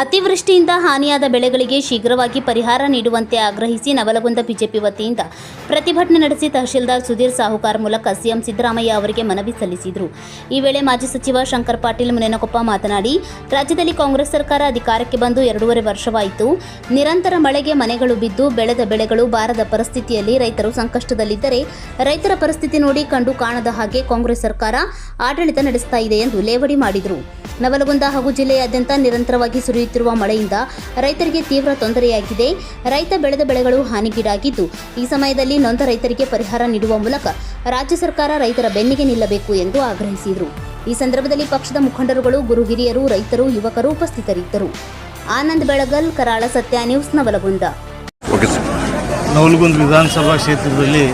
ಅತಿವೃಷ್ಟಿಯಿಂದ ಹಾನಿಯಾದ ಬೆಳೆಗಳಿಗೆ ಶೀಘ್ರವಾಗಿ ಪರಿಹಾರ ನೀಡುವಂತೆ ಆಗ್ರಹಿಸಿ ನವಲಗುಂದ ಬಿಜೆಪಿ ವತಿಯಿಂದ ಪ್ರತಿಭಟನೆ ನಡೆಸಿ ತಹಶೀಲ್ದಾರ್ ಸುಧೀರ್ ಸಾಹುಕಾರ್ ಮೂಲಕ ಸಿಎಂ ಸಿದ್ದರಾಮಯ್ಯ ಅವರಿಗೆ ಮನವಿ ಸಲ್ಲಿಸಿದರು. ಈ ವೇಳೆ ಮಾಜಿ ಸಚಿವ ಶಂಕರ್ ಪಾಟೀಲ್ ಮುನೇನಕೊಪ್ಪ ಮಾತನಾಡಿ, ರಾಜ್ಯದಲ್ಲಿ ಕಾಂಗ್ರೆಸ್ ಸರ್ಕಾರ ಅಧಿಕಾರಕ್ಕೆ ಬಂದು ಎರಡೂವರೆ ವರ್ಷವಾಯಿತು. ನಿರಂತರ ಮಳೆಗೆ ಮನೆಗಳು ಬಿದ್ದು ಬೆಳೆದ ಬೆಳೆಗಳು ಬಾರದ ಪರಿಸ್ಥಿತಿಯಲ್ಲಿ ರೈತರು ಸಂಕಷ್ಟದಲ್ಲಿದ್ದರೆ ರೈತರ ಪರಿಸ್ಥಿತಿ ನೋಡಿ ಕಂಡು ಕಾಣದ ಹಾಗೆ ಕಾಂಗ್ರೆಸ್ ಸರ್ಕಾರ ಆಡಳಿತ ನಡೆಸ್ತಾ ಇದೆ ಎಂದು ಲೇವಡಿ ಮಾಡಿದರು. ನವಲಗುಂದ ಹಾಗೂ ಜಿಲ್ಲೆಯಾದ್ಯಂತ ನಿರಂತರವಾಗಿ ಸುರಿಯುತ್ತಿರುವ ಮಳೆಯಿಂದ ರೈತರಿಗೆ ತೀವ್ರ ತೊಂದರೆಯಾಗಿದೆ. ರೈತ ಬೆಳೆದ ಬೆಳೆಗಳು ಹಾನಿಗೀಡಾಗಿದ್ದು, ಈ ಸಮಯದಲ್ಲಿ ನೊಂದ ರೈತರಿಗೆ ಪರಿಹಾರ ನೀಡುವ ಮೂಲಕ ರಾಜ್ಯ ಸರ್ಕಾರ ರೈತರ ಬೆನ್ನಿಗೆ ನಿಲ್ಲಬೇಕು ಎಂದು ಆಗ್ರಹಿಸಿದರು. ಈ ಸಂದರ್ಭದಲ್ಲಿ ಪಕ್ಷದ ಮುಖಂಡರುಗಳು ಗುರು ಹಿರಿಯರು ರೈತರು, ಯುವಕರು ಉಪಸ್ಥಿತರಿದ್ದರು. ಆನಂದ್ ಬೆಳಗಲ್, ಕರಾಳ ಸತ್ಯ ನ್ಯೂಸ್, ನವಲಗುಂದ. ನವಲಗುಂದ ವಿಧಾನಸಭಾ ಕ್ಷೇತ್ರದಲ್ಲಿ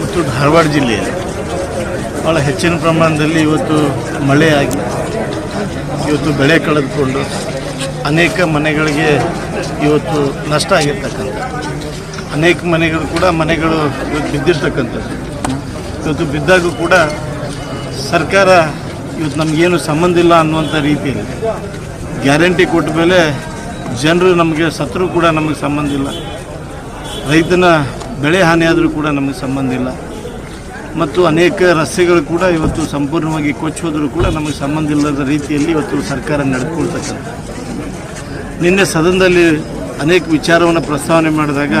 ಮತ್ತು ಧಾರವಾಡ ಜಿಲ್ಲೆಯಲ್ಲಿ ಭಾಳ ಹೆಚ್ಚಿನ ಪ್ರಮಾಣದಲ್ಲಿ ಇವತ್ತು ಮಳೆಯಾಗಿ ಇವತ್ತು ಬೆಳೆ ಕಳೆದುಕೊಂಡು ಅನೇಕ ಮನೆಗಳಿಗೆ ಇವತ್ತು ನಷ್ಟ ಆಗಿರ್ತಕ್ಕಂಥ, ಅನೇಕ ಮನೆಗಳು ಕೂಡ ಮನೆಗಳು ಇವತ್ತು ಬಿದ್ದಿರ್ತಕ್ಕಂಥದ್ದು. ಇವತ್ತು ಬಿದ್ದಾಗ ಕೂಡ ಸರ್ಕಾರ ಇವತ್ತು ನಮಗೇನು ಸಂಬಂಧ ಇಲ್ಲ ಅನ್ನುವಂಥ ರೀತಿಯಲ್ಲಿ ಗ್ಯಾರಂಟಿ ಕೊಟ್ಟ ಮೇಲೆ ಜನರು ನಮಗೆ, ಸತ್ರು ಕೂಡ ನಮಗೆ ಸಂಬಂಧ ಇಲ್ಲ. ರೈತನ ಬೆಳೆ ಹಾನಿಯಾದರೂ ಕೂಡ ನಮಗೆ ಸಂಬಂಧ ಇಲ್ಲ. ಮತ್ತು ಅನೇಕ ರಸ್ತೆಗಳು ಕೂಡ ಇವತ್ತು ಸಂಪೂರ್ಣವಾಗಿ ಕೊಚ್ಚಿ ಹೋದರೂ ಕೂಡ ನಮಗೆ ಸಂಬಂಧ ಇಲ್ಲದ ರೀತಿಯಲ್ಲಿ ಇವತ್ತು ಸರ್ಕಾರ ನಡೆದುಕೊಳ್ತಕ್ಕಂಥ ನಿನ್ನೆ ಸದನದಲ್ಲಿ ಅನೇಕ ವಿಚಾರವನ್ನು ಪ್ರಸ್ತಾವನೆ ಮಾಡಿದಾಗ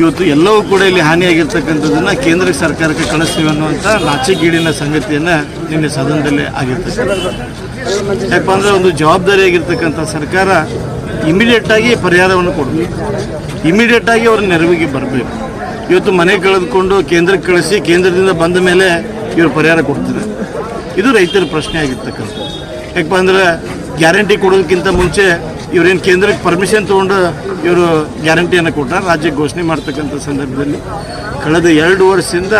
ಇವತ್ತು ಎಲ್ಲವೂ ಕೂಡ ಇಲ್ಲಿ ಹಾನಿಯಾಗಿರ್ತಕ್ಕಂಥದ್ದನ್ನು ಕೇಂದ್ರ ಸರ್ಕಾರಕ್ಕೆ ಕಳಿಸ್ತೀವಿ ಅನ್ನುವಂಥ ನಾಚಿಗೀಡಿನ ಸಂಗತಿಯನ್ನು ನಿನ್ನೆ ಸದನದಲ್ಲಿ ಆಗಿರ್ತಕ್ಕಂಥ ಯಾಕಂದರೆ ಒಂದು ಜವಾಬ್ದಾರಿಯಾಗಿರ್ತಕ್ಕಂಥ ಸರ್ಕಾರ ಇಮಿಡಿಯೇಟಾಗಿ ಪರಿಹಾರವನ್ನು ಕೊಡಬೇಕು. ಇಮಿಡಿಯೇಟಾಗಿ ಅವರ ನೆರವಿಗೆ ಬರಬೇಕು. ಇವತ್ತು ಮನೆ ಕಳೆದುಕೊಂಡು ಕೇಂದ್ರಕ್ಕೆ ಕಳಿಸಿ ಕೇಂದ್ರದಿಂದ ಬಂದ ಮೇಲೆ ಇವರು ಪರಿಹಾರ ಕೊಡ್ತಾರೆ ಇದು ರೈತರ ಪ್ರಶ್ನೆ ಆಗಿರ್ತಕ್ಕಂಥದ್ದು. ಯಾಕಪ್ಪ ಅಂದ್ರೆ ಗ್ಯಾರಂಟಿ ಕೊಡೋದಕ್ಕಿಂತ ಮುಂಚೆ ಇವರೇನು ಕೇಂದ್ರಕ್ಕೆ ಪರ್ಮಿಷನ್ ತೊಗೊಂಡು ಇವರು ಗ್ಯಾರಂಟಿಯನ್ನು ಕೊಟ್ಟಾರೆ ರಾಜ್ಯಕ್ಕೆ ಘೋಷಣೆ ಮಾಡ್ತಕ್ಕಂಥ ಸಂದರ್ಭದಲ್ಲಿ. ಕಳೆದ ಎರಡು ವರ್ಷದಿಂದ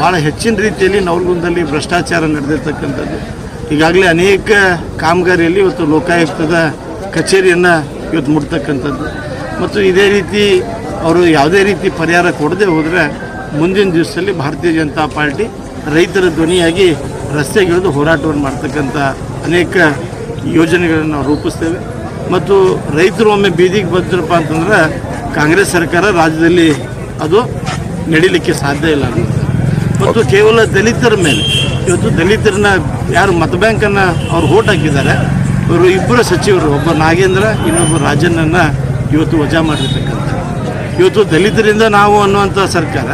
ಭಾಳ ಹೆಚ್ಚಿನ ರೀತಿಯಲ್ಲಿ ನವಲ್ಗುಂದಲ್ಲಿ ಭ್ರಷ್ಟಾಚಾರ ನಡೆದಿರ್ತಕ್ಕಂಥದ್ದು. ಈಗಾಗಲೇ ಅನೇಕ ಕಾಮಗಾರಿಯಲ್ಲಿ ಇವತ್ತು ಲೋಕಾಯುಕ್ತದ ಕಚೇರಿಯನ್ನು ಇವತ್ತು ಮುಟ್ತಕ್ಕಂಥದ್ದು. ಮತ್ತು ಇದೇ ರೀತಿ ಅವರು ಯಾವುದೇ ರೀತಿ ಪರಿಹಾರ ಕೊಡದೆ ಹೋದರೆ ಮುಂದಿನ ದಿವಸದಲ್ಲಿ ಭಾರತೀಯ ಜನತಾ ಪಾರ್ಟಿ ರೈತರ ಧ್ವನಿಯಾಗಿ ರಸ್ತೆಗಿಳಿದು ಹೋರಾಟವನ್ನು ಮಾಡ್ತಕ್ಕಂಥ ಅನೇಕ ಯೋಜನೆಗಳನ್ನು ನಾವು ರೂಪಿಸ್ತೇವೆ. ಮತ್ತು ರೈತರು ಒಮ್ಮೆ ಬೀದಿಗೆ ಬಂದ್ರಪ್ಪ ಅಂತಂದ್ರೆ ಕಾಂಗ್ರೆಸ್ ಸರ್ಕಾರ ರಾಜ್ಯದಲ್ಲಿ ಅದು ನಡೀಲಿಕ್ಕೆ ಸಾಧ್ಯ ಇಲ್ಲ ಅಂತ. ಮತ್ತು ಕೇವಲ ದಲಿತರ ಮೇಲೆ, ಇವತ್ತು ದಲಿತರನ್ನ ಯಾರು ಮತ ಬ್ಯಾಂಕನ್ನು ಅವ್ರು ಓಟ್ ಹಾಕಿದ್ದಾರೆ ಅವರು ಇಬ್ಬರು ಸಚಿವರು, ಒಬ್ಬ ನಾಗೇಂದ್ರ, ಇನ್ನೊಬ್ಬ ರಾಜನನ್ನು ಇವತ್ತು ವಜಾ ಮಾಡಿರ್ತಕ್ಕಂಥ ಇವತ್ತು ದಲಿತರಿಂದ ನಾವು ಅನ್ನುವಂಥ ಸರ್ಕಾರ,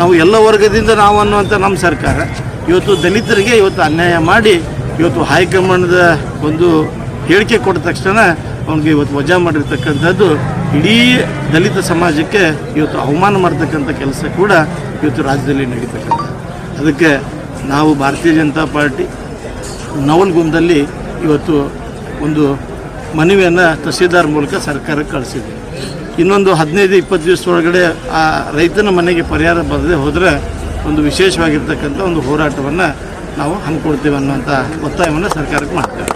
ನಾವು ಎಲ್ಲ ವರ್ಗದಿಂದ ನಾವು ಅನ್ನುವಂಥ ನಮ್ಮ ಸರ್ಕಾರ, ಇವತ್ತು ದಲಿತರಿಗೆ ಇವತ್ತು ಅನ್ಯಾಯ ಮಾಡಿ ಇವತ್ತು ಹೈಕಮಾಂಡ್ದ ಒಂದು ಹೇಳಿಕೆ ಕೊಟ್ಟ ತಕ್ಷಣ ಅವನಿಗೆ ಇವತ್ತು ವಜಾ ಮಾಡಿರ್ತಕ್ಕಂಥದ್ದು ಇಡೀ ದಲಿತ ಸಮಾಜಕ್ಕೆ ಇವತ್ತು ಅವಮಾನ ಮಾಡ್ತಕ್ಕಂಥ ಕೆಲಸ ಕೂಡ ಇವತ್ತು ರಾಜ್ಯದಲ್ಲಿ ನಡೀತಕ್ಕಂಥ. ಅದಕ್ಕೆ ನಾವು ಭಾರತೀಯ ಜನತಾ ಪಾರ್ಟಿ ನವಲ್ಗುಂದಲ್ಲಿ ಇವತ್ತು ಒಂದು ಮನವಿಯನ್ನು ತಹಸೀಲ್ದಾರ್ ಮೂಲಕ ಸರ್ಕಾರಕ್ಕೆ ಕಳಿಸಿದ್ವಿ ಇನ್ನೊಂದು ಹದಿನೈದು, ಇಪ್ಪತ್ತು ಒಳಗಡೆ ಆ ರೈತನ ಮನೆಗೆ ಪರಿಹಾರ ಬರದೆ ಹೋದರೆ ಒಂದು ವಿಶೇಷವಾಗಿರ್ತಕ್ಕಂಥ ಒಂದು ಹೋರಾಟವನ್ನು ನಾವು ಹಮ್ಮಿಕೊಡ್ತೇವೆ ಅನ್ನುವಂಥ ಒತ್ತಾಯವನ್ನು ಸರ್ಕಾರಕ್ಕೆ ಮಾಡ್ತೇವೆ.